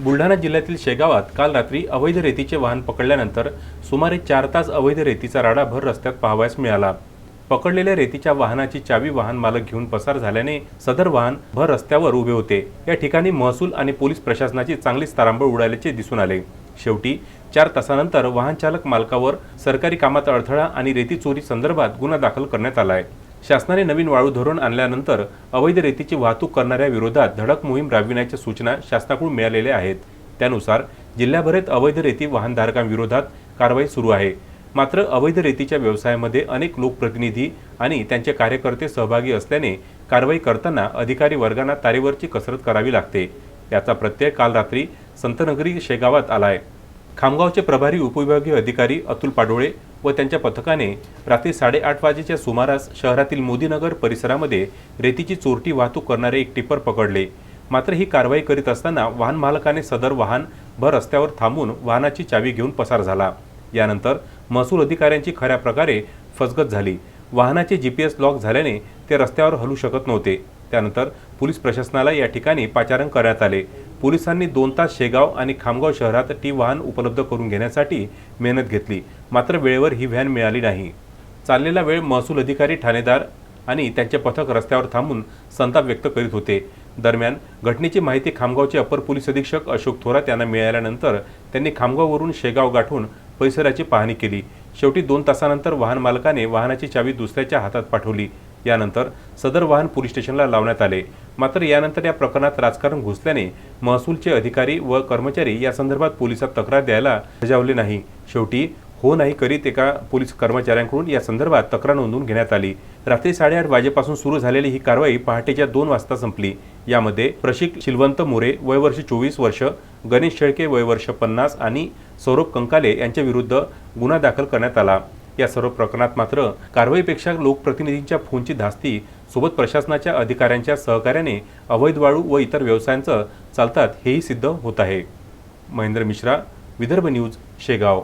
बुलढाणा जिल्ह्यातील शेगावात काल रात्री अवैध रेतीचे वाहन पकडल्यानंतर सुमारे चार तास अवैध रेतीचा राडा भर रस्त्यात पाहावयास मिळाला. पकडलेल्या रेतीच्या वाहनाची चावी वाहन मालक घेऊन पसार झाल्याने सदर वाहन भर रस्त्यावर उभे होते. या ठिकाणी महसूल आणि पोलीस प्रशासनाची चांगलीच तारांबळ उडाल्याचे दिसून आले. शेवटी चार तासानंतर वाहन चालक मालकावर सरकारी कामात अडथळा आणि रेती चोरी संदर्भात गुन्हा दाखल करण्यात आला आहे शासनाने नवीन वाळू धोरण आणल्यानंतर अवैध रेतीची वाहतूक करणाऱ्या विरोधात धडक मोहीम राबविण्याच्या सूचना शासनाकडून मिळालेल्या आहेत. त्यानुसार जिल्ह्याभरात अवैध रेती वाहनधारकांविरोधात कारवाई सुरू आहे. मात्र अवैध रेतीच्या व्यवसायामध्ये अनेक लोकप्रतिनिधी आणि त्यांचे कार्यकर्ते सहभागी असल्याने कारवाई करताना अधिकारी वर्गांना तारेवरची कसरत करावी लागते. याचा प्रत्यय काल रात्री संतनगरी शेगावात आलाय. खामगावचे प्रभारी उपविभागीय अधिकारी अतुल पाडोळे व त्यांच्या पथकाने रात्री साडेआठ वाजेच्या सुमारास शहरातील मोदीनगर परिसरामध्ये रेतीची चोरटी वाहतूक करणारे एक टिप्पर पकडले. मात्र ही कारवाई करीत असताना वाहन मालकाने सदर वाहन भर रस्त्यावर थांबून वाहनाची चावी घेऊन पसार झाला. यानंतर महसूल अधिकाऱ्यांची खऱ्या प्रकारे फसगत झाली. वाहनाचे जी पी एस लॉक झाल्याने ते रस्त्यावर हलू शकत नव्हते. त्यानंतर पोलीस प्रशासनाला या ठिकाणी पाचारण करण्यात आले. पोलिसांनी दोन तास शेगाव आणि खामगाव शहरात टी वाहन उपलब्ध करून घेण्यासाठी मेहनत घेतली. मात्र वेळेवर ही व्हॅन मिळाली नाही. चाललेला वेळ महसूल अधिकारी ठाणेदार आणि त्यांचे पथक रस्त्यावर थांबून संताप व्यक्त करीत होते. दरम्यान घटनेची माहिती खामगावचे अपर पोलीस अधीक्षक अशोक थोरात यांना मिळाल्यानंतर त्यांनी खामगाववरून शेगाव गाठून परिसराची पाहणी केली. शेवटी दोन तासानंतर वाहन मालकाने वाहनाची चावी दुसऱ्याच्या हातात पाठवली. यानंतर सदर वाहन पोलीस स्टेशनला लावण्यात आले. मात्र यानंतर या प्रकरणात राजकारण घुसल्याने महसूलचे अधिकारी व कर्मचारी या संदर्भात पोलिसात तक्रार द्यायला सजावले नाही. शेवटी हो नाही करीत एका पोलीस कर्मचाऱ्यांकडून या संदर्भात तक्रार नोंदवून घेण्यात आली. रात्री साडेआठ वाजेपासून सुरू झालेली ही कारवाई पहाटेच्या दोन वाजता संपली. यामध्ये प्रशिक शिलवंत मोरे वयवर्ष चोवीस वर्ष गणेश शेळके वयवर्ष पन्नास आणि सौरभ कंकाले यांच्या विरुद्ध गुन्हा दाखल करण्यात आला. या सर्व प्रकरणात मात्र कारवाईपेक्षा लोकप्रतिनिधींच्या फोनची धास्ती सोबत प्रशासनाच्या अधिकाऱ्यांच्या सहकार्याने अवैध वाळू व इतर व्यवसायांचं चालतात हेही सिद्ध होत आहे. महेंद्र मिश्रा विदर्भ न्यूज शेगाव.